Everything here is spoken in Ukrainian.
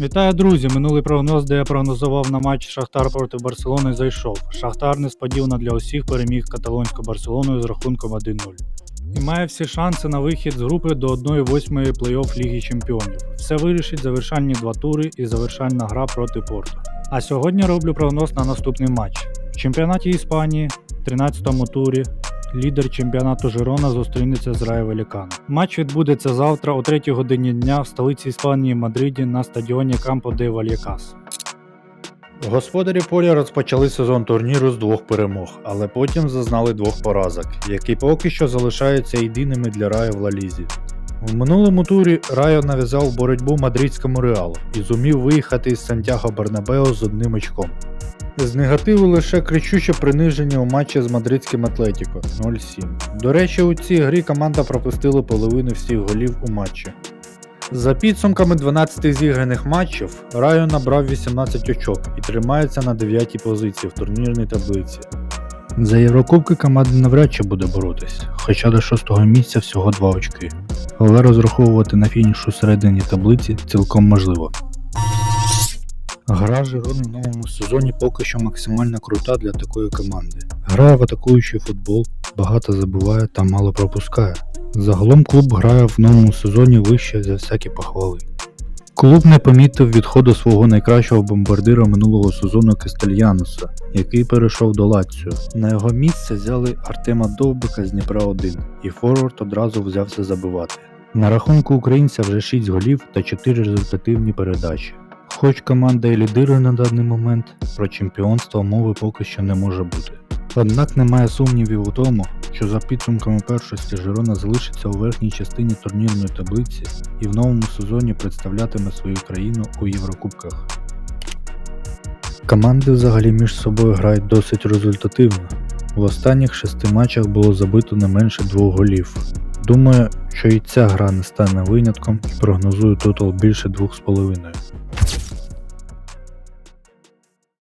Вітаю, друзі! Минулий прогноз, де я прогнозував на матч Шахтар проти Барселони, зайшов. Шахтар несподівано для усіх переміг каталонську Барселоною з рахунком 1-0. І має всі шанси на вихід з групи до 1-8 плей-офф Ліги Чемпіонів. Все вирішить завершальні два тури і завершальна гра проти Порту. А сьогодні роблю прогноз на наступний матч. В чемпіонаті Іспанії, 13-му турі, лідер чемпіонату Жирона зустрінеться з Райо Велікано. Матч відбудеться завтра о 3 годині дня в столиці Іспанії Мадриді на стадіоні Кампо де Вальякас. Господарі поля розпочали сезон турніру з двох перемог, але потім зазнали двох поразок, які поки що залишаються єдиними для Раю в Лалізі. В минулому турі Райо нав'язав боротьбу мадридському реалу і зумів виїхати із Сантьяго Бернабео з одним очком. З негативу лише кричуче приниження у матчі з мадридським Атлетіко 0-7. До речі, у цій грі команда пропустила половину всіх голів у матчі. За підсумками 12 зіграних матчів, Райо набрав 18 очок і тримається на 9 позиції в турнірній таблиці. За Єврокубки команда навряд чи буде боротись, хоча до 6 місця всього 2 очки. Але розраховувати на фініш у середині таблиці цілком можливо. Гра Жирони в новому сезоні поки що максимально крута для такої команди. Грає в атакуючий футбол, багато забуває та мало пропускає. Загалом клуб грає в новому сезоні вище за всякі похвали. Клуб не помітив відходу свого найкращого бомбардира минулого сезону Кестельянуса, який перейшов до Лаціо. На його місце взяли Артема Довбика з Дніпра 1, і Форвард одразу взявся забивати. На рахунку українця вже 6 голів та 4 результативні передачі. Хоч команда і лідирує на даний момент, про чемпіонство мови поки що не може бути. Однак немає сумнівів у тому, що за підсумками першості Жирона залишиться у верхній частині турнірної таблиці і в новому сезоні представлятиме свою країну у Єврокубках. Команди взагалі між собою грають досить результативно. В останніх шести матчах було забито не менше двох голів. Думаю, що і ця гра не стане винятком і прогнозую тотал більше 2,5.